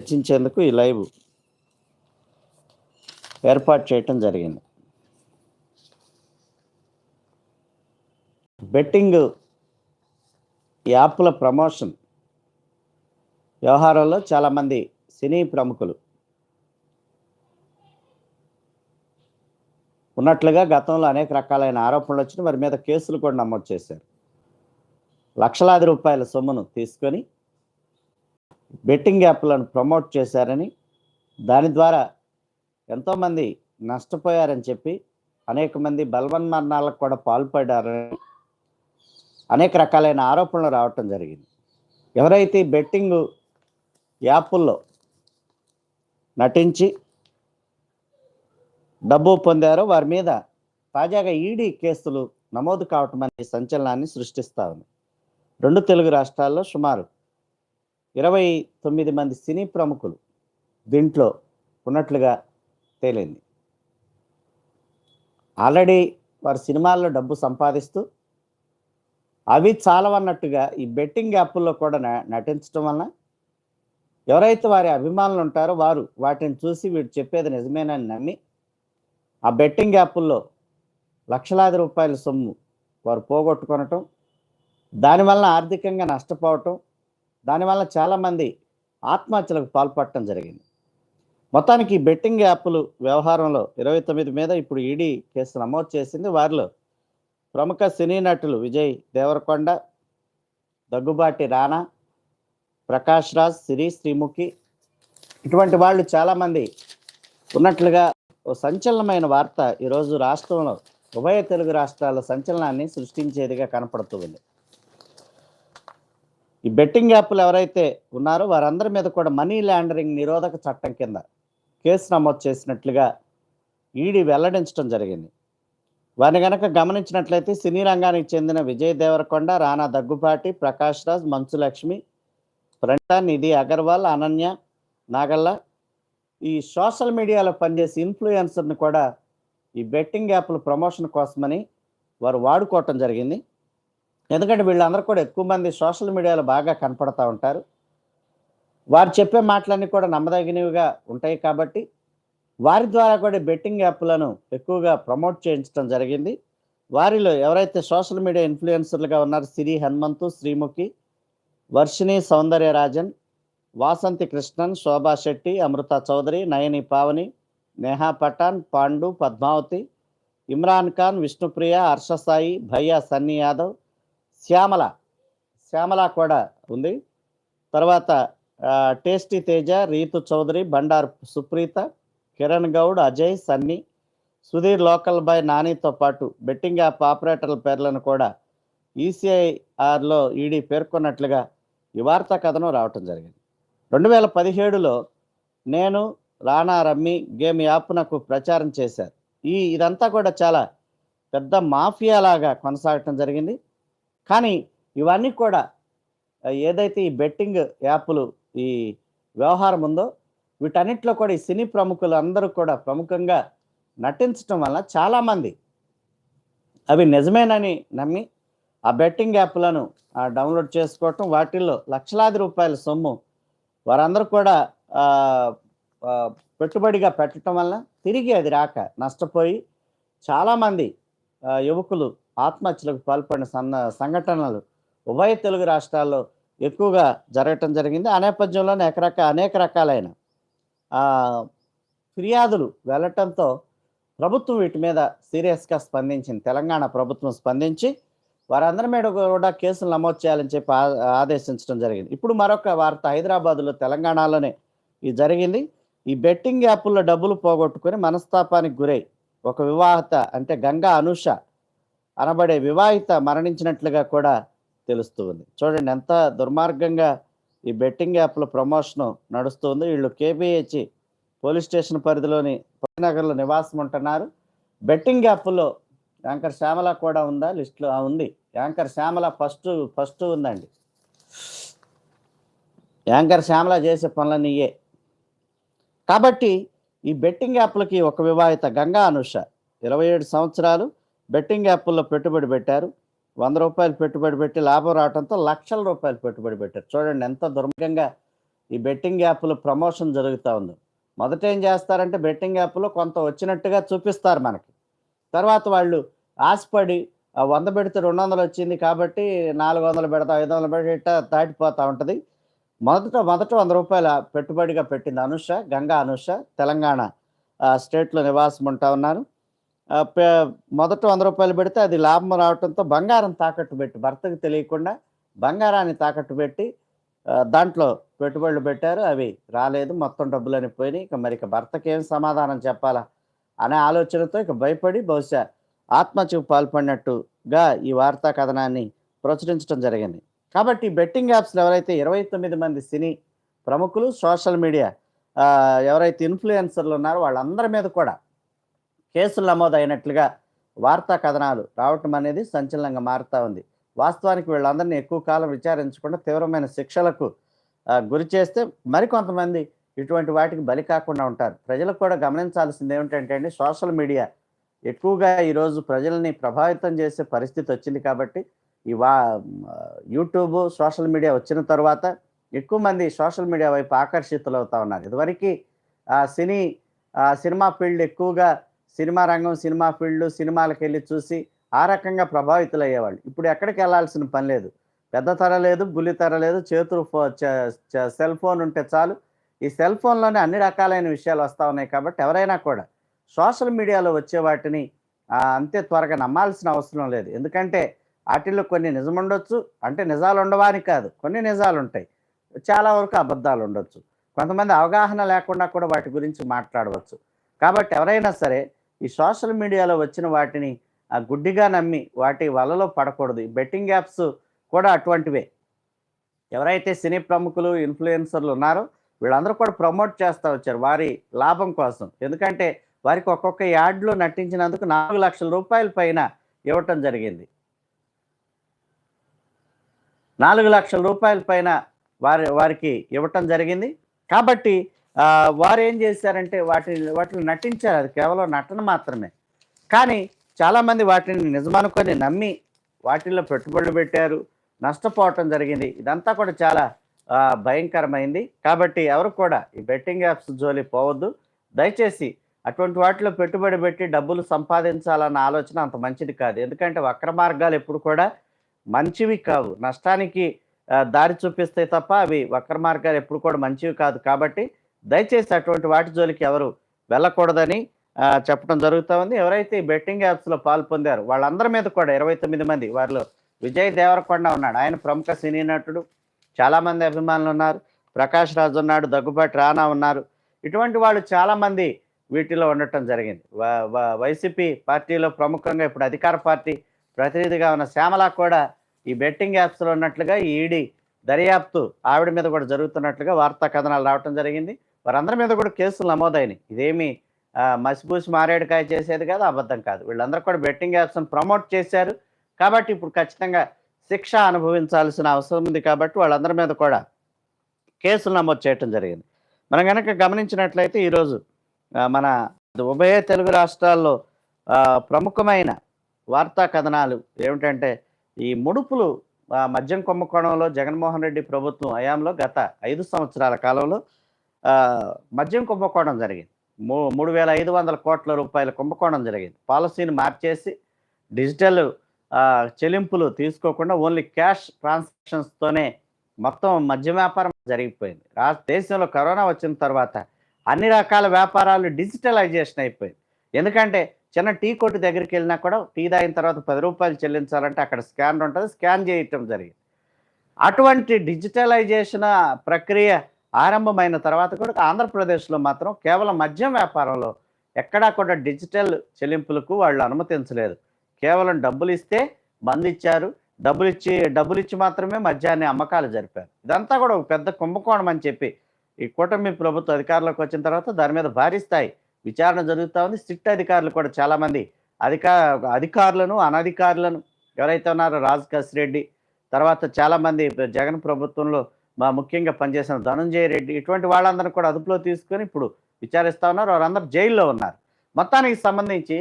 చర్చించేందుకు ఈ లైవ్ ఏర్పాటు చేయటం జరిగింది. బెట్టింగ్ యాప్ల ప్రమోషన్ వ్యవహారంలో చాలామంది సినీ ప్రముఖులు ఉన్నట్లుగా గతంలో అనేక రకాలైన ఆరోపణలు వచ్చినాయి. వారి మీద కేసులు కూడా నమోదు చేశారు. లక్షలాది రూపాయల సొమ్మును తీసుకొని బెట్టింగ్ యాప్లను ప్రమోట్ చేశారని దాని ద్వారా ఎంతోమంది నష్టపోయారని చెప్పి అనేక మంది బలవన్మరణాలకు కూడా పాల్పడారని అనేక రకాలైన ఆరోపణలు రావటం జరిగింది. ఎవరైతే బెట్టింగ్ యాప్ల్లో నటించి డబ్బు పొందారో వారి మీద తాజాగా ఈడీ కేసులు నమోదు కావటం అనే సంచలనాన్ని సృష్టిస్తా ఉంది. రెండు తెలుగు రాష్ట్రాల్లో సుమారు ఇరవై తొమ్మిది మంది సినీ ప్రముఖులు దీంట్లో ఉన్నట్లుగా తేలింది. ఆల్రెడీ వారు సినిమాల్లో డబ్బు సంపాదిస్తూ అవి చాలవన్నట్టుగా ఈ బెట్టింగ్ యాప్ల్లో కూడా నటించడం వలన ఎవరైతే వారి అభిమానులు ఉంటారో వారు వాటిని చూసి వీడు చెప్పేది నిజమేనని నమ్మి ఆ బెట్టింగ్ యాప్ల్లో లక్షలాది రూపాయల సొమ్ము వారు పోగొట్టుకొనటం దానివల్ల ఆర్థికంగా నష్టపోవటం దానివల్ల చాలామంది ఆత్మహత్యలకు పాల్పడటం జరిగింది. మొత్తానికి బెట్టింగ్ యాప్లు వ్యవహారంలో ఇరవై తొమ్మిది మీద ఇప్పుడు ఈడీ కేసు నమోదు చేసింది. వారిలో ప్రముఖ సినీ నటులు విజయ్ దేవరకొండ దగ్గుబాటి రానా ప్రకాష్ రాజ్ సిరి శ్రీముఖి ఇటువంటి వాళ్ళు చాలామంది ఉన్నట్లుగా ఓ సంచలనమైన వార్త ఈరోజు రాష్ట్రంలో ఉభయ తెలుగు రాష్ట్రాల సంచలనాన్ని సృష్టించేదిగా కనపడుతుంది ఈ బెట్టింగ్ యాప్లు ఎవరైతే ఉన్నారో వారందరి మీద కూడా మనీ లాండరింగ్ నిరోధక చట్టం కింద కేసు నమోదు చేసినట్లుగా ఈడీ వెల్లడించడం జరిగింది. వారిని గనక గమనించినట్లయితే సినీ రంగానికి చెందిన విజయ్ దేవరకొండ రానా దగ్గుపాటి ప్రకాష్ రాజ్ మంచులక్ష్మి ప్రణిత నిధి అగర్వాల్ అనన్య నాగల్ల ఈ సోషల్ మీడియాలో పనిచేసే ఇన్ఫ్లుయెన్సర్ని కూడా ఈ బెట్టింగ్ యాప్ల ప్రమోషన్ కోసమని వారు వాడుకోవటం జరిగింది. ఎందుకంటే వీళ్ళందరూ కూడా ఎక్కువ మంది సోషల్ మీడియాలో బాగా కనపడతా ఉంటారు. వారు చెప్పే మాటలన్నీ కూడా నమ్మదగినవిగా ఉంటాయి కాబట్టి వారి ద్వారా కూడా బెట్టింగ్ యాప్లను ఎక్కువగా ప్రమోట్ చేయించడం జరిగింది. వారిలో ఎవరైతే సోషల్ మీడియా ఇన్ఫ్లుయెన్సర్లుగా ఉన్నారు సిరి హనుమంతు శ్రీముఖి వర్షిణి సౌందర్యరాజన్ వాసంతి కృష్ణన్ శోభా శెట్టి అమృత చౌదరి నయని పావని నేహా పఠాన్ పాండు పద్మావతి ఇమ్రాన్ ఖాన్ విష్ణుప్రియ హర్షసాయి భయ్యా సన్నీ యాదవ్ శ్యామల. శ్యామల కూడా ఉంది. తర్వాత tasty Teja Rithu Chowdary Bandar Supritha Kiran Goud Ajay Sunny Sudheer local boy నానితో పాటు బెట్టింగ్ యాప్ ఆపరేటర్ల పేర్లను కూడా ఈసీఐఆర్లో ఈడీ పేర్కొన్నట్లుగా ఈ వార్తా కథనం రావటం జరిగింది. రెండు వేల పదిహేడులో నేను రానా రమ్మి గేమ్ యాప్ నాకు ప్రచారం చేశారు. ఈ ఇదంతా కూడా చాలా పెద్ద మాఫియా లాగా కొనసాగటం జరిగింది. కానీ ఇవన్నీ కూడా ఏదైతే ఈ బెట్టింగ్ యాప్లు ఈ వ్యవహారం ఉందో వీటన్నిటిలో కూడా ఈ సినీ ప్రముఖులు అందరూ కూడా ప్రముఖంగా నటించడం వల్ల చాలామంది అవి నిజమేనని నమ్మి ఆ బెట్టింగ్ యాప్లను డౌన్లోడ్ చేసుకోవటం వాటిల్లో లక్షలాది రూపాయల సొమ్ము వారందరూ కూడా పెట్టుబడిగా పెట్టడం వల్ల తిరిగి అది రాక నష్టపోయి చాలామంది యువకులు ఆత్మహత్యలకు పాల్పడిన సన్న సంఘటనలు ఉభయ తెలుగు రాష్ట్రాల్లో ఎక్కువగా జరగటం జరిగింది. ఆ నేపథ్యంలోనే ఎకరక అనేక రకాలైన ఫిర్యాదులు వెళ్ళటంతో ప్రభుత్వం వీటి మీద సీరియస్గా స్పందించింది. తెలంగాణ ప్రభుత్వం స్పందించి వారందరి మీద కూడా కేసులు నమోదు చేయాలని చెప్పి ఆదేశించడం జరిగింది. ఇప్పుడు మరొక వార్త హైదరాబాద్లో తెలంగాణలోనే ఇది జరిగింది. ఈ బెట్టింగ్ యాప్ల్లో డబ్బులు పోగొట్టుకొని మనస్తాపానికి గురై ఒక వివాహత అంటే గంగా అనుష అనబడే వివాహిత మరణించినట్లుగా కూడా తెలుస్తూ ఉంది. చూడండి ఎంత దుర్మార్గంగా ఈ బెట్టింగ్ యాప్ల ప్రమోషన్ నడుస్తుంది వీళ్ళు కేబిహెచ్ పోలీస్ స్టేషన్ పరిధిలోని నగర్లో నివాసం ఉంటున్నారు. బెట్టింగ్ యాప్లో యాంకర్ శ్యామల కూడా ఉందా? లిస్ట్లో ఉంది. యాంకర్ శ్యామల ఫస్ట్ ఫస్ట్ ఉందండి. యాంకర్ శ్యామల చేసే పనులన్నీ ఇయే. కాబట్టి ఈ బెట్టింగ్ యాప్లకి ఒక వివాహిత గంగా అనుష ఇరవై ఏడు సంవత్సరాలు. బెట్టింగ్ యాప్ల్లో పెట్టుబడి పెట్టారు. వంద రూపాయలు పెట్టుబడి పెట్టి లాభం రావడంతో లక్షల రూపాయలు పెట్టుబడి పెట్టారు. చూడండి ఎంత దుర్మార్గంగా ఈ బెట్టింగ్ యాప్లు ప్రమోషన్ జరుగుతూ ఉంది. మొదట ఏం చేస్తారంటే బెట్టింగ్ యాప్లో కొంత వచ్చినట్టుగా చూపిస్తారు మనకి. తర్వాత వాళ్ళు ఆశపడి ఆ వంద పెడితే రెండు వందలు వచ్చింది కాబట్టి నాలుగు వందలు పెడతా ఐదు వందలు పెడితే దాటిపోతూ ఉంటుంది. మొదట మొదట వంద రూపాయల పెట్టుబడిగా పెట్టింది అనుష గంగా అనుష తెలంగాణ ఆ, స్టేట్లో నివాసం ఉంటా ఉన్నారు. మొదట వంద రూపాయలు పెడితే అది లాభం రావడంతో బంగారం తాకట్టు పెట్టి భర్తకు తెలియకుండా బంగారాన్ని తాకట్టు పెట్టి దాంట్లో పెట్టుబడులు పెట్టారు. అవి రాలేదు. మొత్తం డబ్బులని పోయినాయి. ఇక మరి ఇక భర్తకి ఏం సమాధానం చెప్పాలా అనే ఆలోచనతో ఇక భయపడి బహుశా ఆత్మహత్యకు పాల్పడినట్టుగా ఈ వార్తా కథనాన్ని ప్రచురించడం జరిగింది. కాబట్టి బెట్టింగ్ యాప్స్లో ఎవరైతే ఇరవై తొమ్మిది మంది సినీ ప్రముఖులు సోషల్ మీడియా ఎవరైతే ఇన్ఫ్లుయెన్సర్లు ఉన్నారో వాళ్ళందరి మీద కూడా కేసులు నమోదైనట్లుగా వార్తా కథనాలు రావటం అనేది సంచలనంగా మారుతూ ఉంది. వాస్తవానికి వీళ్ళందరినీ ఎక్కువ కాలం విచారించకుండా తీవ్రమైన శిక్షలకు గురి చేస్తే మరికొంతమంది ఇటువంటి వాటికి బలి కాకుండా ఉంటారు. ప్రజలకు కూడా గమనించాల్సింది ఏమిటంటే అండి సోషల్ మీడియా ఎక్కువగా ఈరోజు ప్రజల్ని ప్రభావితం చేసే పరిస్థితి వచ్చింది కాబట్టి ఈ వా యూట్యూబ్ సోషల్ మీడియా వచ్చిన తర్వాత ఎక్కువ మంది సోషల్ మీడియా వైపు ఆకర్షితులు అవుతా ఉన్నారు. ఇదివరకు ఆ సినీ సినిమా ఫీల్డ్ ఎక్కువగా సినిమా రంగం సినిమా ఫీల్డ్ సినిమాలకు వెళ్ళి చూసి ఆ రకంగా ప్రభావితులు అయ్యేవాళ్ళు ఇప్పుడు ఎక్కడికి వెళ్ళాల్సిన పని లేదు. పెద్ద తెర లేదు బుల్లి తెర లేదు చేతులు ఫో సెల్ ఫోన్ ఉంటే చాలు. ఈ సెల్ ఫోన్లోనే అన్ని రకాలైన విషయాలు వస్తూ ఉన్నాయి కాబట్టి ఎవరైనా కూడా సోషల్ మీడియాలో వచ్చే వాటిని అంతే త్వరగా నమ్మాల్సిన అవసరం లేదు. ఎందుకంటే వాటిల్లో కొన్ని నిజం ఉండొచ్చు అంటే నిజాలు ఉండవా కాదు. కొన్ని నిజాలు ఉంటాయి చాలా వరకు అబద్ధాలు ఉండొచ్చు. కొంతమంది అవగాహన లేకుండా కూడా వాటి గురించి మాట్లాడవచ్చు. కాబట్టి ఎవరైనా సరే ఈ సోషల్ మీడియాలో వచ్చిన వాటిని ఆ గుడ్డిగా నమ్మి వాటి వలలో పడకూడదు. ఈ బెట్టింగ్ యాప్స్ కూడా అటువంటివే. ఎవరైతే సినీ ప్రముఖులు ఇన్ఫ్లుయెన్సర్లు ఉన్నారో వీళ్ళందరూ కూడా ప్రమోట్ చేస్తూ వచ్చారు వారి లాభం కోసం. ఎందుకంటే వారికి ఒక్కొక్క యాడ్లో నటించినందుకు నాలుగు లక్షల రూపాయల పైన ఇవ్వటం జరిగింది. నాలుగు లక్షల రూపాయల పైన వారి వారికి ఇవ్వటం జరిగింది. కాబట్టి వారు ఏం చేశారంటే వాటిని వాటిని నటించారు. అది కేవలం నటన మాత్రమే. కానీ చాలామంది వాటిని నిజమనుకొని నమ్మి వాటిల్లో పెట్టుబడులు పెట్టారు. నష్టపోవటం జరిగింది. ఇదంతా కూడా చాలా భయంకరమైంది. కాబట్టి ఎవరు కూడా ఈ బెట్టింగ్ యాప్స్ జోలి పోవద్దు. దయచేసి అటువంటి వాటిలో పెట్టుబడి పెట్టి డబ్బులు సంపాదించాలన్న ఆలోచన అంత మంచిది కాదు. ఎందుకంటే వక్ర మార్గాలు ఎప్పుడు కూడా మంచివి కావు. నష్టానికి దారి చూపిస్తాయి తప్ప అవి వక్ర మార్గాలు ఎప్పుడు కూడా మంచివి కాదు. కాబట్టి దయచేసి అటువంటి వాటి జోలికి ఎవరు వెళ్ళకూడదని చెప్పడం జరుగుతూ ఉంది. ఎవరైతే ఈ బెట్టింగ్ యాప్స్లో పాల్పొందారు వాళ్ళందరి మీద కూడా ఇరవై తొమ్మిది మంది వారిలో విజయ్ దేవరకొండ ఉన్నాడు. ఆయన ప్రముఖ సినీ నటుడు. చాలామంది అభిమానులు ఉన్నారు. ప్రకాష్ రాజు ఉన్నాడు దగ్గుబాటి రానా ఉన్నారు. ఇటువంటి వాళ్ళు చాలామంది వీటిలో ఉండటం జరిగింది. వైసీపీ పార్టీలో ప్రముఖంగా ఇప్పుడు అధికార పార్టీ ప్రతినిధిగా ఉన్న శ్యామల కూడా ఈ బెట్టింగ్ యాప్స్లో ఉన్నట్లుగా ఈడీ దర్యాప్తు ఆవిడ మీద కూడా జరుగుతున్నట్లుగా వార్తా కథనాలు రావటం జరిగింది. వారందరి మీద కూడా కేసులు నమోదైనాయి. ఇదేమి మసిపూసి మారేడుకాయ చేసేది కాదు అబద్ధం కాదు. వీళ్ళందరూ కూడా బెట్టింగ్ యాప్స్ని ప్రమోట్ చేశారు. కాబట్టి ఇప్పుడు ఖచ్చితంగా శిక్ష అనుభవించాల్సిన అవసరం ఉంది కాబట్టి వాళ్ళందరి మీద కూడా కేసులు నమోదు చేయటం జరిగింది. మనం కనుక గమనించినట్లయితే ఈరోజు మన ఉభయ తెలుగు రాష్ట్రాల్లో ప్రముఖమైన వార్తా కథనాలు ఏమిటంటే ఈ ముడుపులు మద్యం కుంభకోణంలో జగన్మోహన్ రెడ్డి ప్రభుత్వం హయాంలో గత ఐదు సంవత్సరాల కాలంలో మద్యం కుంభకోణం జరిగింది. మూ మూడు వేల ఐదు వందల కోట్ల రూపాయల కుంభకోణం జరిగింది. పాలసీని మార్చేసి డిజిటల్ చెల్లింపులు తీసుకోకుండా ఓన్లీ క్యాష్ ట్రాన్సాక్షన్స్తోనే మొత్తం మద్య వ్యాపారం జరిగిపోయింది. రా దేశంలో కరోనా వచ్చిన తర్వాత అన్ని రకాల వ్యాపారాలు డిజిటలైజేషన్ అయిపోయింది. ఎందుకంటే చిన్న టీ కొట్టు దగ్గరికి వెళ్ళినా కూడా టీ తాగిన తర్వాత పది రూపాయలు చెల్లించాలంటే అక్కడ స్కాన్ ఉంటుంది. స్కాన్ చేయటం జరిగింది. అటువంటి డిజిటలైజేషన్ ప్రక్రియ ఆరంభమైన తర్వాత కూడా ఆంధ్రప్రదేశ్లో మాత్రం కేవలం మద్యం వ్యాపారంలో ఎక్కడా కూడా డిజిటల్ చెల్లింపులకు వాళ్ళు అనుమతించలేదు. కేవలం డబ్బులు ఇస్తే మందు ఇచ్చారు. డబ్బులు ఇచ్చి డబ్బులు ఇచ్చి మాత్రమే మద్యాన్ని అమ్మకాలు జరిపారు. ఇదంతా కూడా ఒక పెద్ద కుంభకోణం అని చెప్పి ఈ కూటమి ప్రభుత్వ అధికారంలోకి వచ్చిన తర్వాత దాని మీద భారీ స్థాయి విచారణ జరుగుతూ ఉంది. సిట్ అధికారులు కూడా చాలామంది అధికా అధికారులను అనధికారులను ఎవరైతే ఉన్నారో రాజ్ రెడ్డి తర్వాత చాలామంది జగన్ ప్రభుత్వంలో మా ముఖ్యంగా పనిచేసిన ధనంజయ రెడ్డి ఇటువంటి వాళ్ళందరినీ కూడా అదుపులో తీసుకొని ఇప్పుడు విచారిస్తూ ఉన్నారు. వారందరూ జైల్లో ఉన్నారు. మొత్తానికి సంబంధించి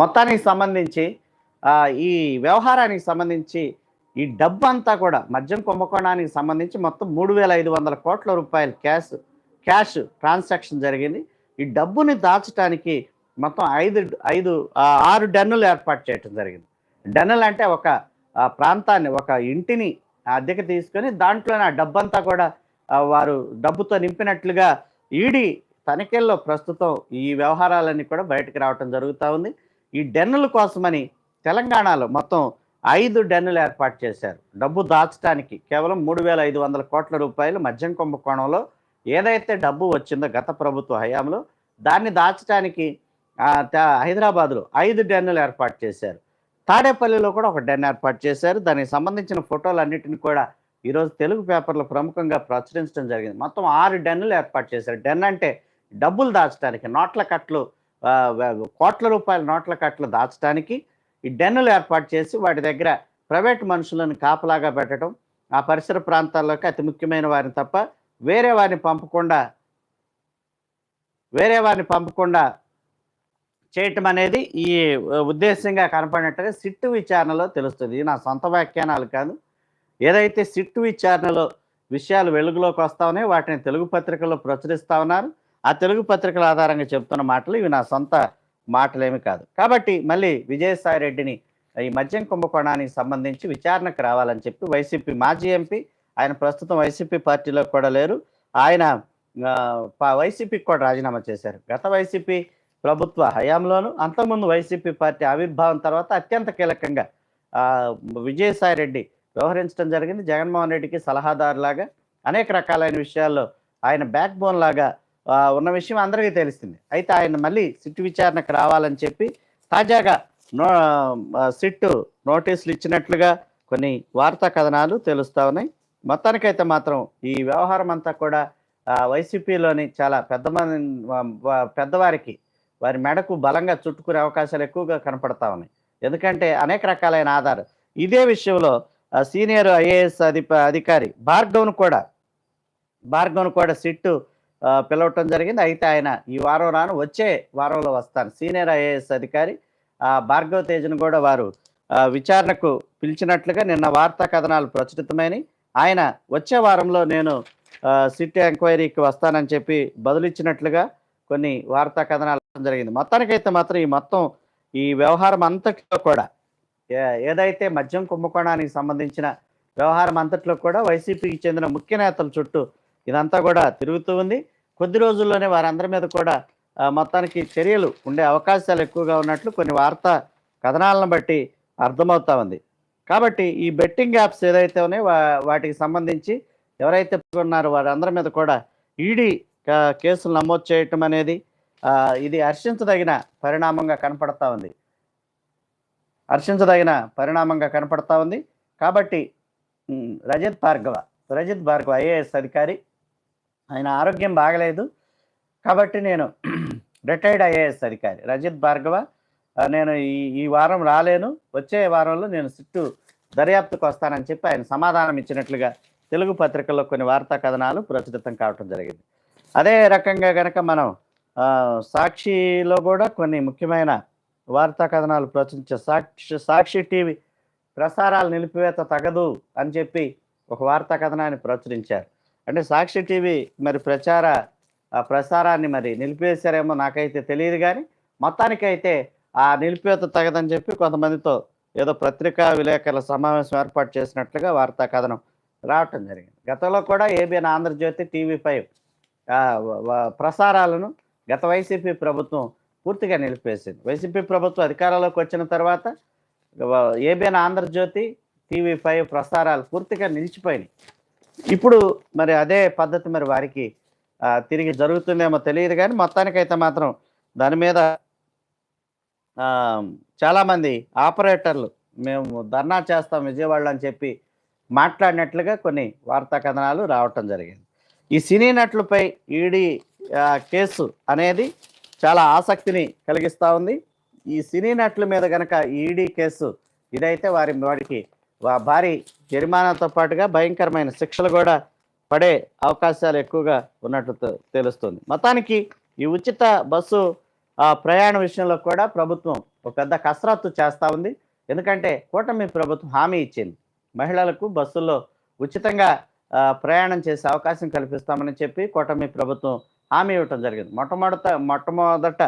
మొత్తానికి సంబంధించి ఈ వ్యవహారానికి సంబంధించి ఈ డబ్బు అంతా కూడా మద్యం కుంభకోణానికి సంబంధించి మొత్తం మూడు వేల ఐదు వందల కోట్ల రూపాయలు క్యాష్ క్యాష్ ట్రాన్సాక్షన్ జరిగింది. ఈ డబ్బుని దాచడానికి మొత్తం ఐదు ఐదు ఆరు డన్నులు ఏర్పాటు చేయడం జరిగింది. డనల్ అంటే ఒక ప్రాంతాన్ని ఒక ఇంటిని అద్దెకి తీసుకొని దాంట్లోనే ఆ డబ్బంతా కూడా వారు డబ్బుతో నింపినట్లుగా ఈడీ తనిఖీల్లో ప్రస్తుతం ఈ వ్యవహారాలన్నీ కూడా బయటకు రావటం జరుగుతూ ఉంది. ఈ డెన్నుల కోసమని తెలంగాణలో మొత్తం ఐదు డెన్నులు ఏర్పాటు చేశారు. డబ్బు దాచడానికి కేవలం మూడు వేల ఐదు వందల కోట్ల రూపాయలు మద్యం కుంభకోణంలో ఏదైతే డబ్బు వచ్చిందో గత ప్రభుత్వ హయాంలో దాన్ని దాచడానికి హైదరాబాద్లో ఐదు డెన్నులు ఏర్పాటు చేశారు. తాడేపల్లిలో కూడా ఒక డెన్ ఏర్పాటు చేశారు. దానికి సంబంధించిన ఫోటోలన్నిటిని కూడా ఈరోజు తెలుగు పేపర్లో ప్రముఖంగా ప్రచురించడం జరిగింది. మొత్తం ఆరు డెన్నులు ఏర్పాటు చేశారు. డెన్ అంటే డబ్బులు దాచడానికి నోట్ల కట్లు కోట్ల రూపాయల నోట్ల కట్లు దాచడానికి ఈ డెన్నులు ఏర్పాటు చేసి వాటి దగ్గర ప్రైవేట్ మనుషులను కాపలాగా పెట్టడం ఆ పరిసర ప్రాంతాల్లోకి అతి ముఖ్యమైన వారిని తప్ప వేరే వారిని పంపకుండా వేరే వారిని పంపకుండా చేయటం అనేది ఈ ఉద్దేశంగా కనపడినట్టుగా సిట్టు విచారణలో తెలుస్తుంది. ఇది నా సొంత వ్యాఖ్యానాలు కాదు. ఏదైతే సిట్టు విచారణలో విషయాలు వెలుగులోకి వస్తా వాటిని తెలుగు పత్రికల్లో ప్రచురిస్తా ఉన్నారు. ఆ తెలుగు పత్రికల ఆధారంగా చెప్తున్న మాటలు ఇవి నా సొంత మాటలేమి కాదు. కాబట్టి మళ్ళీ విజయసాయి రెడ్డిని ఈ మద్యం కుంభకోణానికి సంబంధించి విచారణకు రావాలని చెప్పి వైసీపీ మాజీ ఎంపీ ఆయన ప్రస్తుతం వైసీపీ పార్టీలో కూడా లేరు. ఆయన ప- వైసీపీకి కూడా రాజీనామా చేశారు. గత వైసీపీ ప్రభుత్వ హయాంలోను అంతకుముందు వైసీపీ పార్టీ ఆవిర్భావం తర్వాత అత్యంత కీలకంగా విజయసాయి రెడ్డి వ్యవహరించడం జరిగింది. జగన్మోహన్ రెడ్డికి సలహాదారులాగా అనేక రకాలైన విషయాల్లో ఆయన బ్యాక్ బోన్ లాగా ఉన్న విషయం అందరికీ తెలిసింది. అయితే ఆయన మళ్ళీ సిట్టు విచారణకు రావాలని చెప్పి తాజాగా నో సిట్టు నోటీసులు ఇచ్చినట్లుగా కొన్ని వార్తా కథనాలు తెలుస్తా ఉన్నాయి. మొత్తానికైతే మాత్రం ఈ వ్యవహారం అంతా కూడా వైసీపీలోని చాలా పెద్ద మంది పెద్దవారికి వారి మెడకు బలంగా చుట్టుకునే అవకాశాలు ఎక్కువగా కనపడతా ఉన్నాయి. ఎందుకంటే అనేక రకాలైన ఆధారం. ఇదే విషయంలో సీనియర్ ఐఏఎస్ అధిప అధికారి భార్గవ్ను కూడా భార్గవ్ను కూడా సిట్టు పిలవటం జరిగింది. అయితే ఆయన ఈ వారం రాను వచ్చే వారంలో వస్తాను. సీనియర్ ఐఏఎస్ అధికారి ఆ, భార్గవ్ తేజ్ను కూడా వారు విచారణకు పిలిచినట్లుగా నిన్న వార్తా కథనాలు ప్రచురితమైనవి ఆయన వచ్చే వారంలో నేను సిట్ ఎంక్వైరీకి వస్తానని చెప్పి బదులిచ్చినట్లుగా కొన్ని వార్తా కథనాలు జరిగింది. మొత్తానికైతే మాత్రం ఈ మొత్తం ఈ వ్యవహారం అంతట్లో కూడా ఏ- ఏదైతే మద్యం కుంభకోణానికి సంబంధించిన వ్యవహారం అంతట్లో కూడా వైసీపీకి చెందిన ముఖ్య నేతల చుట్టూ ఇదంతా కూడా తిరుగుతూ ఉంది. కొద్ది రోజుల్లోనే వారందరి మీద కూడా మొత్తానికి చర్యలు ఉండే అవకాశాలు ఎక్కువగా ఉన్నట్లు కొన్ని వార్తా కథనాలను బట్టి అర్థమవుతా ఉంది. కాబట్టి ఈ బెట్టింగ్ యాప్స్ ఏదైతే ఉన్నాయో వా- వాటికి సంబంధించి ఎవరైతే ఉన్నారో వారందరి మీద కూడా ఈడీ కేసులు నమోదు చేయటం అనేది ఇది హర్షించదగిన పరిణామంగా కనపడతా ఉంది. హర్షించదగిన పరిణామంగా కనపడతా ఉంది. కాబట్టి రజత్ భార్గవ రజత్ భార్గవ ఐఏఎస్ అధికారి. ఆయన ఆరోగ్యం బాగలేదు. కాబట్టి నేను రిటైర్డ్ ఐఏఎస్ అధికారి. రజత్ భార్గవ నేను ఈ ఈ వారం రాలేను. వచ్చే వారంలో నేను సిట్టు దర్యాప్తుకు వస్తానని చెప్పి ఆయన సమాధానం ఇచ్చినట్లుగా తెలుగు పత్రికల్లో కొన్ని వార్తా కథనాలు ప్రచురితం కావటం జరిగింది. అదే రకంగా గనక మనం సాక్షిలో కూడా కొన్ని ముఖ్యమైన వార్తా కథనాలు ప్రచురించే సాక్షి సాక్షి టీవీ ప్రసారాలు నిలిపివేత తగదు అని చెప్పి ఒక వార్తా కథనాన్ని ప్రచురించారు. అంటే సాక్షి టీవీ మరి ప్రచార ఆ ప్రసారాన్ని మరి నిలిపివేశారేమో నాకైతే తెలియదు కానీ మొత్తానికైతే ఆ నిలిపివేత తగదని చెప్పి కొంతమందితో ఏదో పత్రికా విలేకరుల సమావేశం ఏర్పాటు చేసినట్లుగా వార్తా కథనం రావటం జరిగింది. గతంలో కూడా ఏబిఎన్ ఆంధ్రజ్యోతి టీవీ ఫైవ్ ప్రసారాలను గత వైసీపీ ప్రభుత్వం పూర్తిగా నిలిపేసింది వైసీపీ ప్రభుత్వం అధికారంలోకి వచ్చిన తర్వాత ఏబిఎన్ ఆంధ్రజ్యోతి టీవీ ఫైవ్ ప్రసారాలు పూర్తిగా నిలిచిపోయినాయి. ఇప్పుడు మరి అదే పద్ధతి మరి వారికి తిరిగి జరుగుతుందేమో తెలియదు కానీ మొత్తానికైతే మాత్రం దాని మీద చాలామంది ఆపరేటర్లు మేము ధర్నా చేస్తాం విజయవాడలో అని చెప్పి మాట్లాడినట్లుగా కొన్ని వార్తా కథనాలు రావటం జరిగింది. ఈ సినీ నటులపై ఈడీ కేసు అనేది చాలా ఆసక్తిని కలిగిస్తూ ఉంది. ఈ సినీ నటుల మీద కనుక ఈడీ కేసు ఇదైతే వారి వాడికి భారీ జరిమానాతో పాటుగా భయంకరమైన శిక్షలు కూడా పడే అవకాశాలు ఎక్కువగా ఉన్నట్లు తెలుస్తుంది. మొత్తానికి ఈ ఉచిత బస్సు ప్రయాణ విషయంలో కూడా ప్రభుత్వం ఒక పెద్ద కసరత్తు చేస్తూ ఉంది. ఎందుకంటే కూటమి ప్రభుత్వం హామీ ఇచ్చింది. మహిళలకు బస్సుల్లో ఉచితంగా ప్రయాణం చేసే అవకాశం కల్పిస్తామని చెప్పి కూటమి ప్రభుత్వం హామీ ఇవ్వటం జరిగింది. మొట్టమొదట మొట్టమొదట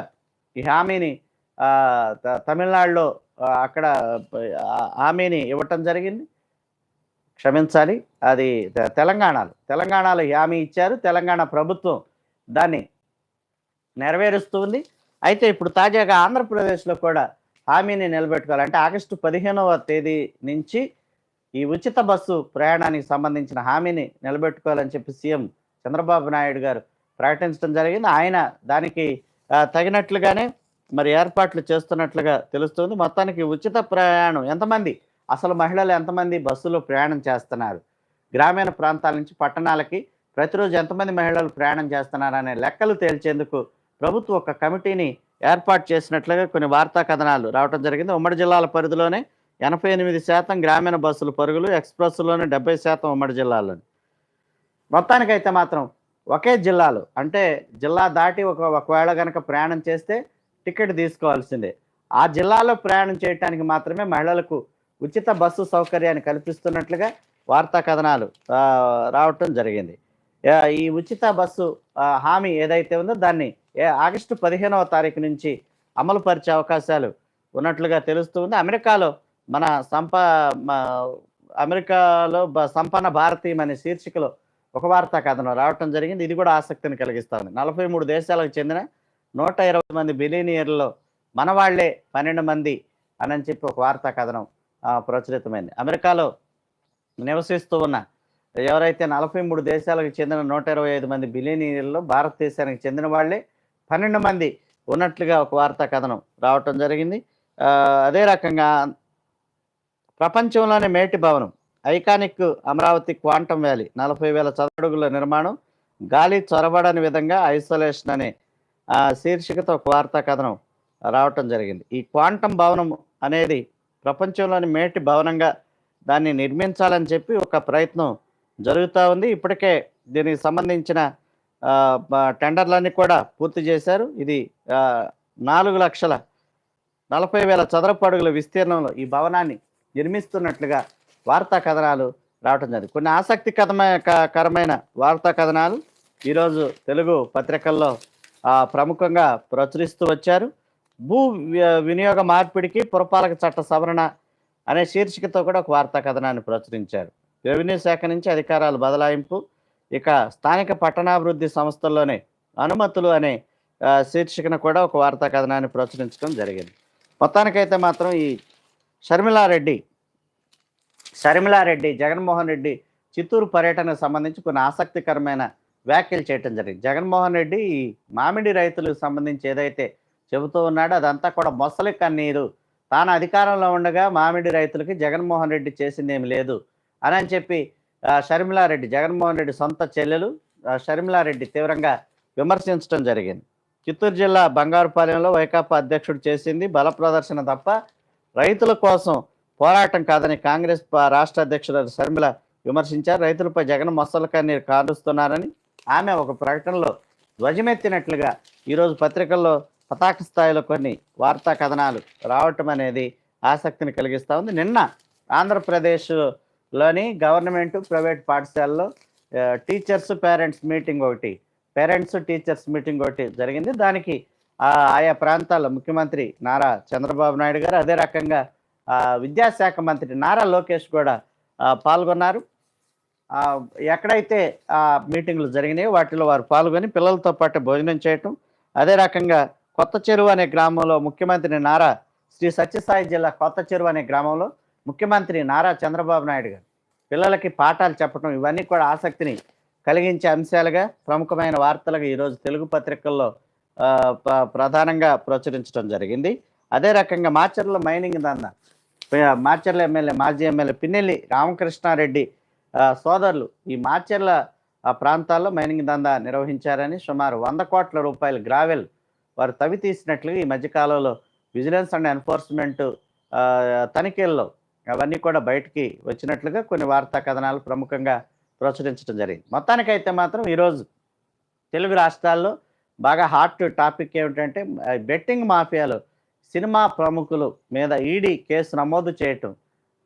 ఈ హామీని త- తమిళనాడులో అక్కడ హామీని ఇవ్వటం జరిగింది. క్షమించాలి అది తె- తెలంగాణలో తెలంగాణలో హామీ ఇచ్చారు. తెలంగాణ ప్రభుత్వం దాన్ని నెరవేరుస్తుంది అయితే ఇప్పుడు తాజాగా ఆంధ్రప్రదేశ్లో కూడా హామీని నిలబెట్టుకోవాలి అంటే ఆగస్టు పదిహేనవ తేదీ నుంచి ఈ ఉచిత బస్సు ప్రయాణానికి సంబంధించిన హామీని నిలబెట్టుకోవాలని చెప్పి సీఎం చంద్రబాబు నాయుడు గారు ప్రకటించడం జరిగింది. ఆయన దానికి తగినట్లుగానే మరి ఏర్పాట్లు చేస్తున్నట్లుగా తెలుస్తుంది. మొత్తానికి ఉచిత ప్రయాణం ఎంతమంది? అసలు మహిళలు ఎంతమంది బస్సులో ప్రయాణం చేస్తున్నారు? గ్రామీణ ప్రాంతాల నుంచి పట్టణాలకి ప్రతిరోజు ఎంతమంది మహిళలు ప్రయాణం చేస్తున్నారు అనే లెక్కలు తేల్చేందుకు ప్రభుత్వం ఒక కమిటీని ఏర్పాటు చేసినట్లుగా కొన్ని వార్తా కథనాలు రావడం జరిగింది. ఉమ్మడి జిల్లాల పరిధిలోనే ఎనభై ఎనిమిది శాతం గ్రామీణ బస్సులు పరుగులు ఎక్స్ప్రెస్లోనే డెబ్బై శాతం ఉమ్మడి జిల్లాలోని మొత్తానికైతే మాత్రం ఒకే జిల్లాలో. అంటే జిల్లా దాటి ఒక ఒకవేళ కనుక ప్రయాణం చేస్తే టికెట్ తీసుకోవాల్సిందే. ఆ జిల్లాలో ప్రయాణం చేయడానికి మాత్రమే మహిళలకు ఉచిత బస్సు సౌకర్యాన్ని కల్పిస్తున్నట్లుగా వార్తా కథనాలు రావటం జరిగింది. ఈ ఉచిత బస్సు హామీ ఏదైతే ఉందో దాన్ని ఆగస్టు పదిహేనవ తారీఖు నుంచి అమలు పరిచే అవకాశాలు ఉన్నట్లుగా తెలుస్తుంది అమెరికాలో మన సంప అమెరికాలో బ- సంపన్న భారతీయం అనే శీర్షికలో ఒక వార్తా కథనం రావటం జరిగింది. ఇది కూడా ఆసక్తిని కలిగిస్తుంది. నలభై మూడు దేశాలకు చెందిన నూట ఇరవై మంది బిలియనియర్లో మన వాళ్ళే పన్నెండు మంది అని చెప్పి ఒక వార్తా కథనం ప్రచురితమైంది. అమెరికాలో నివసిస్తూ ఉన్న ఎవరైతే నలభై మూడు దేశాలకు చెందిన నూట ఇరవై ఐదు మంది బిలియనీర్లలో భారతదేశానికి చెందిన వాళ్ళే పన్నెండు మంది ఉన్నట్లుగా ఒక వార్తా కథనం రావటం జరిగింది. అదే రకంగా ప్రపంచంలోనే మేటి భవనం ఐకానిక్ అమరావతి క్వాంటమ్ వ్యాలీ నలభై వేల చదరడుగుల నిర్మాణం గాలి చొరబడని విధంగా ఐసోలేషన్ అనే శీర్షికతో ఒక వార్తా కథనం రావటం జరిగింది. ఈ క్వాంటమ్ భవనం అనేది ప్రపంచంలోని మేటి భవనంగా దాన్ని నిర్మించాలని చెప్పి ఒక ప్రయత్నం జరుగుతూ ఉంది. ఇప్పటికే దీనికి సంబంధించిన టెండర్లన్నీ కూడా పూర్తి చేశారు. ఇది నాలుగు లక్షల నలభై వేల చదరపు అడుగుల విస్తీర్ణంలో ఈ భవనాన్ని నిర్మిస్తున్నట్లుగా వార్తా కథనాలు రావటం జరిగింది. కొన్ని ఆసక్తికరమైన వార్తా కథనాలు ఈరోజు తెలుగు పత్రికల్లో ప్రముఖంగా ప్రచురిస్తూ వచ్చారు. భూ వినియోగ మార్పిడికి పురపాలక చట్ట సవరణ అనే శీర్షికతో కూడా ఒక వార్తా కథనాన్ని ప్రచురించారు. రెవెన్యూ శాఖ నుంచి అధికారాలు బదలాయింపు ఇక స్థానిక పట్టణాభివృద్ధి సంస్థల్లోనే అనుమతులు అనే శీర్షికను కూడా ఒక వార్తా కథనాన్ని ప్రచురించడం జరిగింది. మొత్తానికైతే మాత్రం ఈ షర్మిలారెడ్డి షర్మిలారెడ్డి జగన్మోహన్ రెడ్డి చిత్తూరు పర్యటనకు సంబంధించి కొన్ని ఆసక్తికరమైన వ్యాఖ్యలు చేయటం జరిగింది. జగన్మోహన్ రెడ్డి ఈ మామిడి రైతులకు సంబంధించి ఏదైతే చెబుతూ ఉన్నాడో అదంతా కూడా మొసలి కన్నీరు. తాను అధికారంలో ఉండగా మామిడి రైతులకి జగన్మోహన్ రెడ్డి చేసింది ఏమి లేదు అని అని చెప్పి షర్మిలారెడ్డి జగన్మోహన్ రెడ్డి సొంత చెల్లెలు షర్మిలారెడ్డి తీవ్రంగా విమర్శించడం జరిగింది. చిత్తూరు జిల్లా బంగారుపాలెంలో వైకాపా అధ్యక్షుడు చేసింది బల ప్రదర్శన తప్ప రైతుల కోసం పోరాటం కాదని కాంగ్రెస్ రాష్ట్ర అధ్యక్షురాలు శర్మిల విమర్శించారు. రైతులపై జగన్ మొసలు కన్నీరు కారుస్తున్నారని ఆమె ఒక ప్రకటనలో ధ్వజమెత్తినట్లుగా ఈరోజు పత్రికల్లో పతాక స్థాయిలో కొన్ని వార్తా కథనాలు రావటం అనేది ఆసక్తిని కలిగిస్తూ ఉంది. నిన్న ఆంధ్రప్రదేశ్లోని గవర్నమెంట్ ప్రైవేట్ పాఠశాలలో టీచర్స్ పేరెంట్స్ మీటింగ్ ఒకటి పేరెంట్స్ టీచర్స్ మీటింగ్ ఒకటి జరిగింది. దానికి ఆ, ఆయా ప్రాంతాల ముఖ్యమంత్రి నారా చంద్రబాబు నాయుడు గారు అదే రకంగా విద్యాశాఖ మంత్రి నారా లోకేష్ కూడా పాల్గొన్నారు. ఎక్కడైతే ఆ మీటింగ్లు జరిగినాయో వాటిలో వారు పాల్గొని పిల్లలతో పాటు భోజనం చేయటం అదే రకంగా కొత్త చెరువు అనే గ్రామంలో ముఖ్యమంత్రి నారా శ్రీ సత్యసాయి జిల్లా కొత్త చెరువు అనే గ్రామంలో ముఖ్యమంత్రి నారా చంద్రబాబు నాయుడు గారు పిల్లలకి పాఠాలు చెప్పడం ఇవన్నీ కూడా ఆసక్తిని కలిగించే అంశాలుగా ప్రముఖమైన వార్తలుగా ఈరోజు తెలుగు పత్రికల్లో ప్రధానంగా ప్రచురించడం జరిగింది. అదే రకంగా మాచర్ల మైనింగ్ దందా మాచర్ల ఎమ్మెల్యే మాజీ ఎమ్మెల్యే పిన్నెల్లి రామకృష్ణారెడ్డి సోదరులు ఈ మాచర్ల ప్రాంతాల్లో మైనింగ్ దందా నిర్వహించారని సుమారు వంద కోట్ల రూపాయల గ్రావెల్ వారు తవి తీసినట్లుగా ఈ మధ్యకాలంలో విజిలెన్స్ అండ్ ఎన్ఫోర్స్మెంట్ తనిఖీల్లో అవన్నీ కూడా బయటికి వచ్చినట్లుగా కొన్ని వార్తా కథనాలు ప్రముఖంగా ప్రచురించడం జరిగింది. మొత్తానికైతే మాత్రం ఈరోజు తెలుగు రాష్ట్రాల్లో బాగా హాట్ టాపిక్ ఏమిటంటే బెట్టింగ్ మాఫియాలో సినిమా ప్రముఖులు మీద ఈడీ కేసు నమోదు చేయటం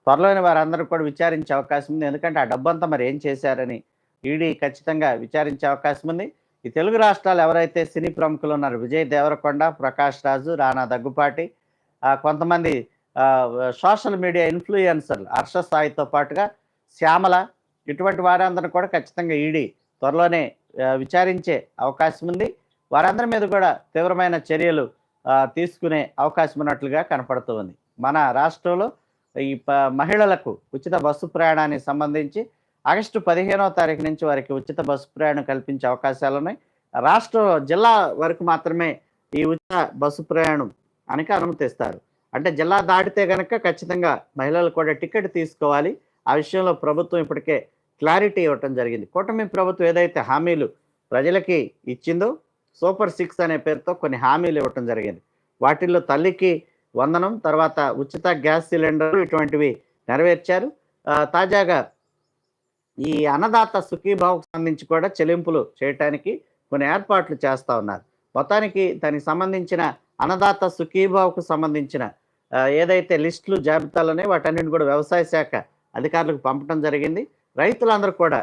త్వరలోని వారందరూ కూడా విచారించే అవకాశం ఉంది. ఎందుకంటే ఆ డబ్బంతా మరి ఏం చేశారని ఈడీ ఖచ్చితంగా విచారించే అవకాశం ఉంది. ఈ తెలుగు రాష్ట్రాలు ఎవరైతే సినీ ప్రముఖులు ఉన్నారు విజయ్ దేవరకొండ ప్రకాష్ రాజు రానా దగ్గుపాటి కొంతమంది సోషల్ మీడియా ఇన్ఫ్లుయెన్సర్లు హర్ష సాయితో పాటుగా శ్యామల ఇటువంటి వారందరూ కూడా ఖచ్చితంగా ఈడీ త్వరలోనే విచారించే అవకాశం ఉంది. వారందరి మీద కూడా తీవ్రమైన చర్యలు తీసుకునే అవకాశం ఉన్నట్లుగా కనపడుతుంది మన రాష్ట్రంలో ఈ ప- మహిళలకు ఉచిత బస్సు ప్రయాణానికి సంబంధించి ఆగస్టు పదిహేనవ తారీఖు నుంచి వారికి ఉచిత బస్సు ప్రయాణం కల్పించే అవకాశాలు ఉన్నాయి. రాష్ట్ర జిల్లా వరకు మాత్రమే ఈ ఉచిత బస్సు ప్రయాణం అనక అనుమతిస్తారు. అంటే జిల్లా దాటితే కనుక ఖచ్చితంగా మహిళలు కూడా టికెట్ తీసుకోవాలి. ఆ విషయంలో ప్రభుత్వం ఇప్పటికే క్లారిటీ ఇవ్వటం జరిగింది. కూటమి ప్రభుత్వం ఏదైతే హామీలు ప్రజలకి ఇచ్చిందో సూపర్ సిక్స్ అనే పేరుతో కొన్ని హామీలు ఇవ్వటం జరిగింది. వాటిల్లో తల్లికి వందనం తర్వాత ఉచిత గ్యాస్ సిలిండర్ ఇటువంటివి నెరవేర్చారు. తాజాగా ఈ అన్నదాత సుఖీభావకు సంబంధించి కూడా చెల్లింపులు చేయటానికి కొన్ని ఏర్పాట్లు చేస్తూ ఉన్నారు. మొత్తానికి దానికి సంబంధించిన అన్నదాత సుఖీభావకు సంబంధించిన ఏదైతే లిస్టులు జాబితాలోనే వాటన్నిటిని కూడా వ్యవసాయ శాఖ అధికారులకు పంపడం జరిగింది. రైతులందరూ కూడా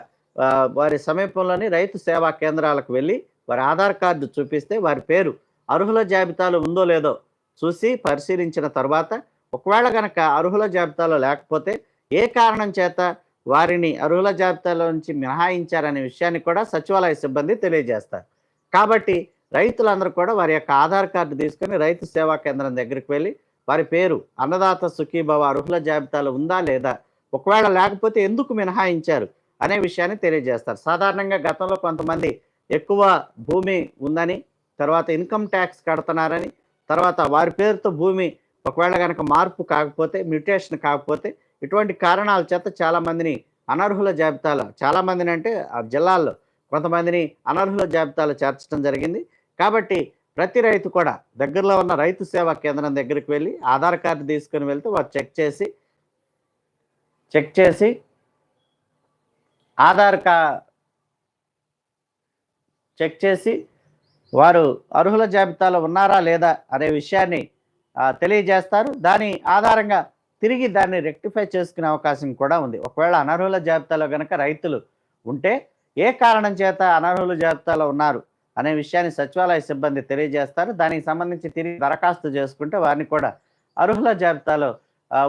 వారి సమీపంలోని రైతు సేవా కేంద్రాలకు వెళ్ళి వారి ఆధార్ కార్డు చూపిస్తే వారి పేరు అర్హుల జాబితాలో ఉందో లేదో చూసి పరిశీలించిన తర్వాత ఒకవేళ కనుక అర్హుల జాబితాలో లేకపోతే ఏ కారణం చేత వారిని అర్హుల జాబితాలో నుంచి మినహాయించారనే విషయాన్ని కూడా సచివాలయ సిబ్బంది తెలియజేస్తారు. కాబట్టి రైతులందరూ కూడా వారి యొక్క ఆధార్ కార్డు తీసుకొని రైతు సేవా కేంద్రం దగ్గరికి వెళ్ళి వారి పేరు అన్నదాత సుఖీభవ అర్హుల జాబితాలో ఉందా లేదా ఒకవేళ లేకపోతే ఎందుకు మినహాయించారు అనే విషయాన్ని తెలియజేస్తారు. సాధారణంగా గతంలో కొంతమంది ఎక్కువ భూమి ఉందని తర్వాత ఇన్కమ్ ట్యాక్స్ కడుతున్నారని తర్వాత వారి పేరుతో భూమి ఒకవేళ కనుక మార్పు కాకపోతే మ్యూటేషన్ కాకపోతే ఇటువంటి కారణాల చేత చాలామందిని అనర్హుల జాబితాలో చాలామందిని అంటే ఆ జిల్లాల్లో కొంతమందిని అనర్హుల జాబితాలో చేర్చడం జరిగింది. కాబట్టి ప్రతి రైతు కూడా దగ్గరలో ఉన్న రైతు సేవా కేంద్రం దగ్గరికి వెళ్ళి ఆధార్ కార్డు తీసుకుని వెళ్తే వారు చెక్ చేసి చెక్ చేసి ఆధార్ కా చెక్ చేసి వారు అర్హుల జాబితాలో ఉన్నారా లేదా అనే విషయాన్ని తెలియజేస్తారు. దాని ఆధారంగా తిరిగి దాన్ని రెక్టిఫై చేసుకునే అవకాశం కూడా ఉంది. ఒకవేళ అనర్హుల జాబితాలో గనక రైతులు ఉంటే ఏ కారణం చేత అనర్హుల జాబితాలో ఉన్నారు అనే విషయాన్ని సచివాలయ సిబ్బంది తెలియజేస్తారు. దానికి సంబంధించి తిరిగి దరఖాస్తు చేసుకుంటే వారిని కూడా అర్హుల జాబితాలో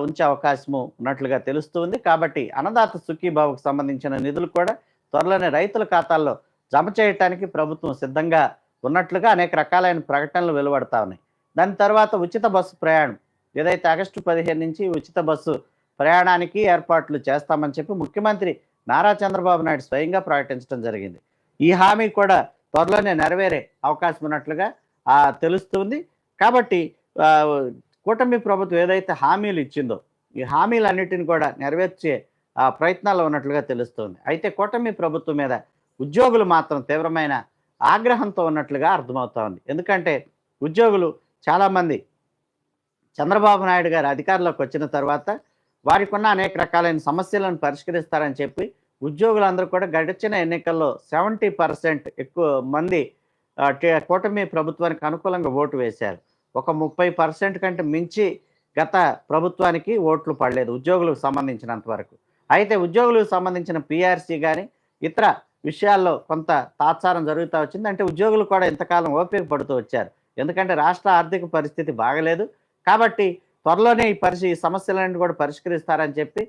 ఉంచే అవకాశము ఉన్నట్లుగా తెలుస్తుంది కాబట్టి అన్నదాత సుఖీబాబుకు సంబంధించిన నిధులు కూడా త్వరలోనే రైతుల ఖాతాల్లో జమ చేయటానికి ప్రభుత్వం సిద్ధంగా ఉన్నట్లుగా అనేక రకాలైన ప్రకటనలు వెలువడతా ఉన్నాయి. దాని తర్వాత ఉచిత బస్సు ప్రయాణం. ఏదైతే ఆగస్టు పదిహేను నుంచి ఉచిత బస్సు ప్రయాణానికి ఏర్పాట్లు చేస్తామని చెప్పి ముఖ్యమంత్రి నారా చంద్రబాబు నాయుడు స్వయంగా ప్రకటించడం జరిగింది. ఈ హామీ కూడా త్వరలోనే నెరవేరే అవకాశం ఉన్నట్లుగా తెలుస్తుంది. కాబట్టి కూటమి ప్రభుత్వం ఏదైతే హామీలు ఇచ్చిందో ఈ హామీలన్నిటిని కూడా నెరవేర్చే ఆ, ప్రయత్నాలు ఉన్నట్లుగా తెలుస్తుంది. అయితే కూటమి ప్రభుత్వం మీద ఉద్యోగులు మాత్రం తీవ్రమైన ఆగ్రహంతో ఉన్నట్లుగా అర్థమవుతోంది ఎందుకంటే ఉద్యోగులు చాలామంది చంద్రబాబు నాయుడు గారు అధికారంలోకి వచ్చిన తర్వాత వారికి ఉన్న అనేక రకాలైన సమస్యలను పరిష్కరిస్తారని చెప్పి ఉద్యోగులందరూ కూడా గడిచిన ఎన్నికల్లో సెవెంటీ పర్సెంట్ ఎక్కువ మంది కూటమి ప్రభుత్వానికి అనుకూలంగా ఓటు వేశారు. ఒక ముప్పై పర్సెంట్ కంటే మించి గత ప్రభుత్వానికి ఓట్లు పడలేదు ఉద్యోగులకు సంబంధించినంత వరకు. అయితే ఉద్యోగులకు సంబంధించిన పిఆర్సీ కానీ ఇతర విషయాల్లో కొంత తాత్సారం జరుగుతూ వచ్చింది. అంటే ఉద్యోగులు కూడా ఇంతకాలం ఓపిక పడుతూ వచ్చారు. ఎందుకంటే రాష్ట్ర ఆర్థిక పరిస్థితి బాగలేదు. కాబట్టి త్వరలోనే ఈ పరిస్థితి ఈ సమస్యలన్నీ కూడా పరిష్కరిస్తారని చెప్పి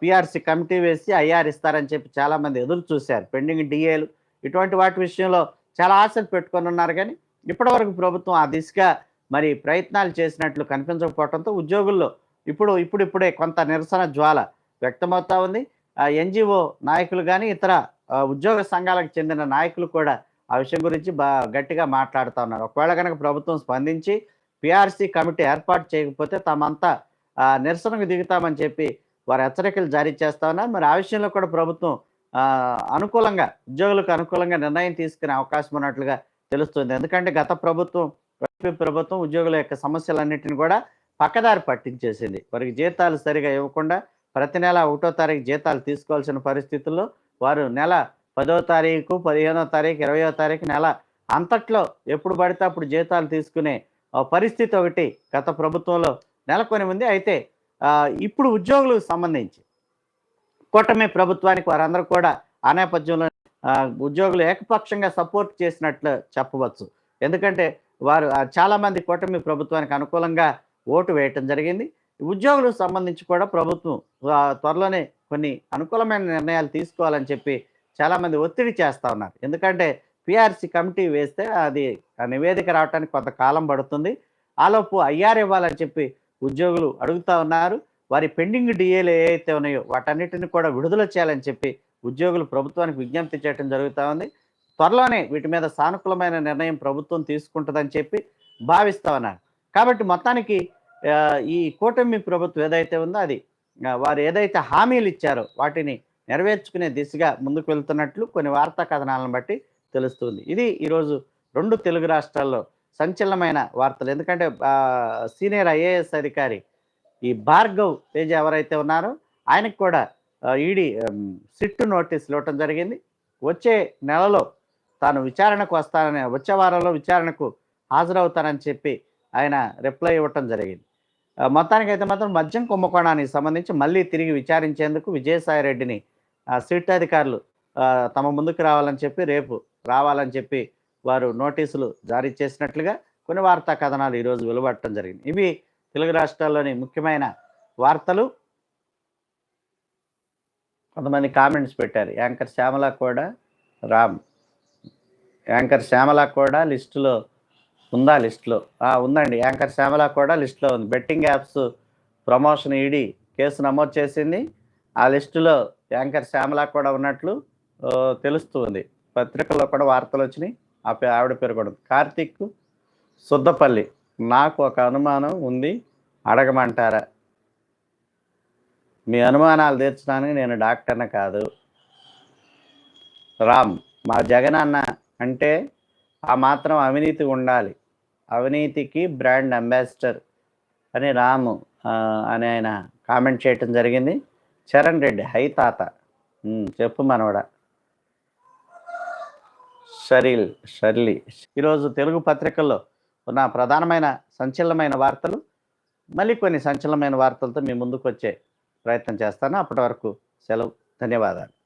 పిఆర్సీ కమిటీ వేసి ఐఆర్ ఇస్తారని చెప్పి చాలామంది ఎదురు చూశారు. పెండింగ్ డిఏలు. ఇటువంటి వాటి విషయంలో చాలా ఆశలు పెట్టుకొని ఉన్నారు కానీ ఇప్పటివరకు ప్రభుత్వం ఆ దిశగా మరి ప్రయత్నాలు చేసినట్లు కనిపించకపోవడంతో ఉద్యోగుల్లో ఇప్పుడు ఇప్పుడిప్పుడే కొంత నిరసన జ్వాల వ్యక్తమవుతా ఉంది. ఎన్జిఓ నాయకులు కానీ ఇతర ఉద్యోగ సంఘాలకు చెందిన నాయకులు కూడా ఆ విషయం గురించి బా గట్టిగా మాట్లాడుతూ ఉన్నారు. ఒకవేళ కనుక ప్రభుత్వం స్పందించి పిఆర్సీ కమిటీ ఏర్పాటు చేయకపోతే తమంతా నిరసనకు దిగుతామని చెప్పి వారు హెచ్చరికలు జారీ చేస్తా ఉన్నారు. మరి ఆ విషయంలో కూడా ప్రభుత్వం అనుకూలంగా ఉద్యోగులకు అనుకూలంగా నిర్ణయం తీసుకునే అవకాశం ఉన్నట్లుగా తెలుస్తుంది. ఎందుకంటే గత ప్రభుత్వం వైపీ ప్రభుత్వం ఉద్యోగుల యొక్క సమస్యలన్నింటిని కూడా పక్కదారి పట్టించేసింది. వారికి జీతాలు సరిగా ఇవ్వకుండా ప్రతి నెల ఒకటో తారీఖు జీతాలు తీసుకోవాల్సిన పరిస్థితుల్లో వారు నెల పదో తారీఖు పదిహేనో తారీఖు ఇరవయో తారీఖు నెల అంతట్లో ఎప్పుడు పడితే అప్పుడు జీతాలు తీసుకునే పరిస్థితి ఒకటి గత ప్రభుత్వంలో నెలకొని ఉంది. అయితే ఇప్పుడు ఉద్యోగులకు సంబంధించి కూటమి ప్రభుత్వానికి వారందరూ కూడా ఆ నేపథ్యంలో ఉద్యోగులు ఏకపక్షంగా సపోర్ట్ చేసినట్లు చెప్పవచ్చు. ఎందుకంటే వారు చాలామంది కూటమి ప్రభుత్వానికి అనుకూలంగా ఓటు వేయటం జరిగింది. ఉద్యోగులకు సంబంధించి కూడా ప్రభుత్వం త్వరలోనే కొన్ని అనుకూలమైన నిర్ణయాలు తీసుకోవాలని చెప్పి చాలామంది ఒత్తిడి చేస్తా ఉన్నారు. ఎందుకంటే పిఆర్సి కమిటీ వేస్తే అది ఆ నివేదిక రావడానికి కొంత కాలం పడుతుంది. ఆలోపు ఐఆర్ ఇవ్వాలని చెప్పి ఉద్యోగులు అడుగుతా ఉన్నారు. వారి పెండింగ్ డిఏలు ఏవైతే ఉన్నాయో వాటన్నిటిని కూడా విడుదల చేయాలని చెప్పి ఉద్యోగులు ప్రభుత్వానికి విజ్ఞప్తి చేయడం జరుగుతూ ఉంది. త్వరలోనే వీటి మీద సానుకూలమైన నిర్ణయం ప్రభుత్వం తీసుకుంటుందని చెప్పి భావిస్తా ఉన్నారు. కాబట్టి మొత్తానికి ఈ కూటమి ప్రభుత్వం ఏదైతే ఉందో అది వారు ఏదైతే హామీలు ఇచ్చారో వాటిని నెరవేర్చుకునే దిశగా ముందుకు వెళ్తున్నట్లు కొన్ని వార్తా కథనాలను బట్టి తెలుస్తుంది. ఇది ఈరోజు రెండు తెలుగు రాష్ట్రాల్లో సంచలనమైన వార్తలు. ఎందుకంటే సీనియర్ ఐఏఎస్ అధికారి ఈ భార్గవ్ తేజ ఎవరైతే ఉన్నారో ఆయనకు కూడా ఈడీ సిట్టు నోటీసులు ఇవ్వటం జరిగింది. వచ్చే నెలలో తాను విచారణకు వస్తానని వచ్చే వారంలో విచారణకు హాజరవుతానని చెప్పి ఆయన రిప్లై ఇవ్వటం జరిగింది. మొత్తానికైతే మాత్రం మద్యం కుంభకోణానికి సంబంధించి మళ్ళీ తిరిగి విచారించేందుకు విజయసాయి రెడ్డిని సిట్ అధికారులు తమ ముందుకు రావాలని చెప్పి రేపు రావాలని చెప్పి వారు నోటీసులు జారీ చేసినట్లుగా కొన్ని వార్తా కథనాలు ఈరోజు వెలువడటం జరిగింది. ఇవి తెలుగు రాష్ట్రాల్లోని ముఖ్యమైన వార్తలు. కొంతమంది కామెంట్స్ పెట్టారు. యాంకర్ శ్యామల కూడా రామ్. యాంకర్ శ్యామల కూడా లిస్టులో ఉందా లిస్టులో? ఉందండి. యాంకర్ శ్యామల కూడా లిస్టులో ఉంది. Betting apps promotion ED case నమోదు చేసింది. ఆ లిస్టులో యాంకర్ శ్యామల కూడా ఉన్నట్లు తెలుస్తుంది పత్రికల్లో కూడా వార్తలు వచ్చినాయి. ఆ పే- ఆవిడ పేరు కూడా కార్తీక్ సుద్దపల్లి. నాకు ఒక అనుమానం ఉంది. అడగమంటారా? మీ అనుమానాలు తీర్చడానికి నేను డాక్టర్ని కాదు. రామ్ మా జగన్ అన్న అంటే ఆ మాత్రం అవినీతి ఉండాలి. అవినీతికి బ్రాండ్ అంబాసిడర్ అని రాము అని ఆయన కామెంట్ చేయటం జరిగింది. చరణ్ రెడ్డి హై తాత. చెప్పు మనవడా. షరీల్ షర్లీ. ఈరోజు తెలుగు పత్రికల్లో ఉన్న ప్రధానమైన సంచలనమైన వార్తలు మళ్ళీ కొన్ని సంచలనమైన వార్తలతో మీ ముందుకు వచ్చే ప్రయత్నం చేస్తాను. అప్పటి వరకు సెలవు. ధన్యవాదాలు.